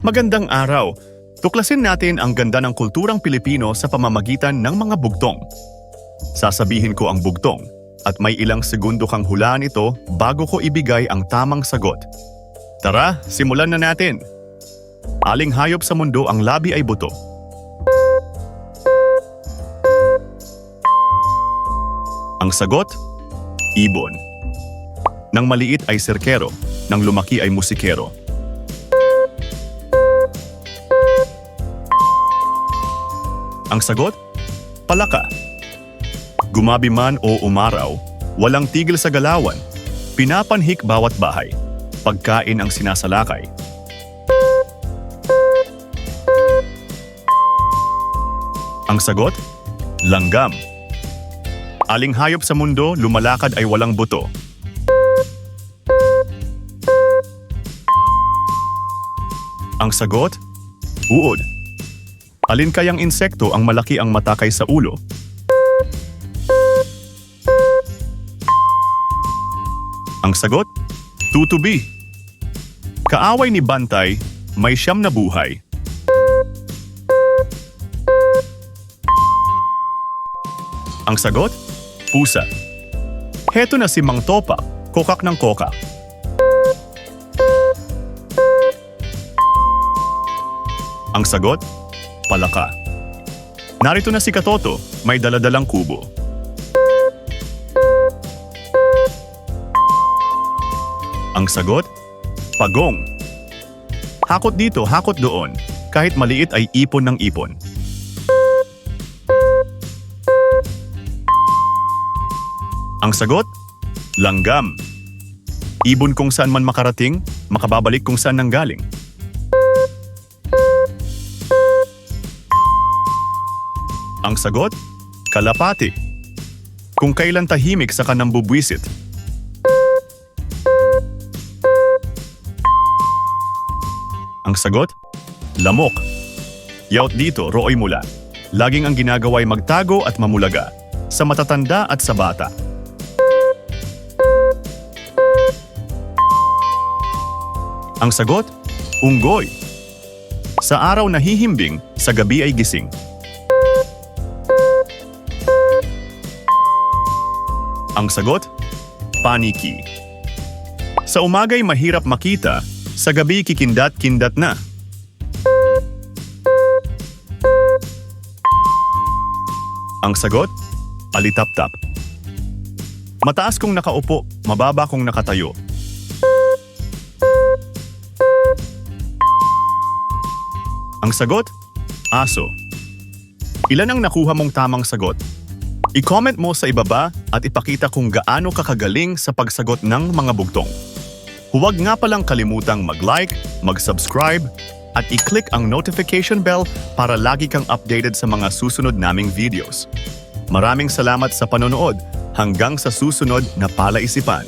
Magandang araw! Tuklasin natin ang ganda ng kulturang Pilipino sa pamamagitan ng mga bugtong. Sasabihin ko ang bugtong at may ilang segundo kang hulaan ito bago ko ibigay ang tamang sagot. Tara, simulan na natin! Aling hayop sa mundo ang labi ay buto. Ang sagot? Ibon. Nang maliit ay serkero, nang lumaki ay musikero. Ang sagot? Palaka. Gumabi man o umaraw, walang tigil sa galawan. Pinapanhik bawat bahay. Pagkain ang sinasalakay. Ang sagot? Langgam. Aling hayop sa mundo, lumalakad ay walang buto. Ang sagot? Uod. Alin kayang insekto ang malaki ang matakay sa ulo? Ang sagot? Tutubi. Kaaway ni Bantay, may siyam na buhay. Ang sagot? Pusa. Heto na si Mang Topa, kokak ng kokak. Ang sagot? Palaka. Narito na si Katoto, may daladalang kubo. Ang sagot? Pagong. Hakot dito, hakot doon. Kahit maliit ay ipon ng ipon. Ang sagot? Langgam. Ibon kung saan man makarating, makababalik kung saan nanggaling. Ang sagot? Kalapati. Kung kailan tahimik sa kanang bubwisit. Ang sagot? Lamok. Yaut dito, rooy mula. Laging ang ginagawa ay magtago at mamulaga. Sa matatanda at sa bata. Ang sagot? Unggoy. Sa araw nahihimbing, sa gabi ay gising. Ang sagot? Paniki. Sa umagay mahirap makita, sa gabi kikindat-kindat na. Ang sagot? Alitap-tap. Mataas kung nakaupo, mababa kung nakatayo. Ang sagot? Aso. Ilan ang nakuha mong tamang sagot? I-comment mo sa ibaba at ipakita kung gaano kakagaling sa pagsagot ng mga bugtong. Huwag nga palang kalimutang mag-like, mag-subscribe, at i-click ang notification bell para lagi kang updated sa mga susunod naming videos. Maraming salamat sa panonood hanggang sa susunod na palaisipan.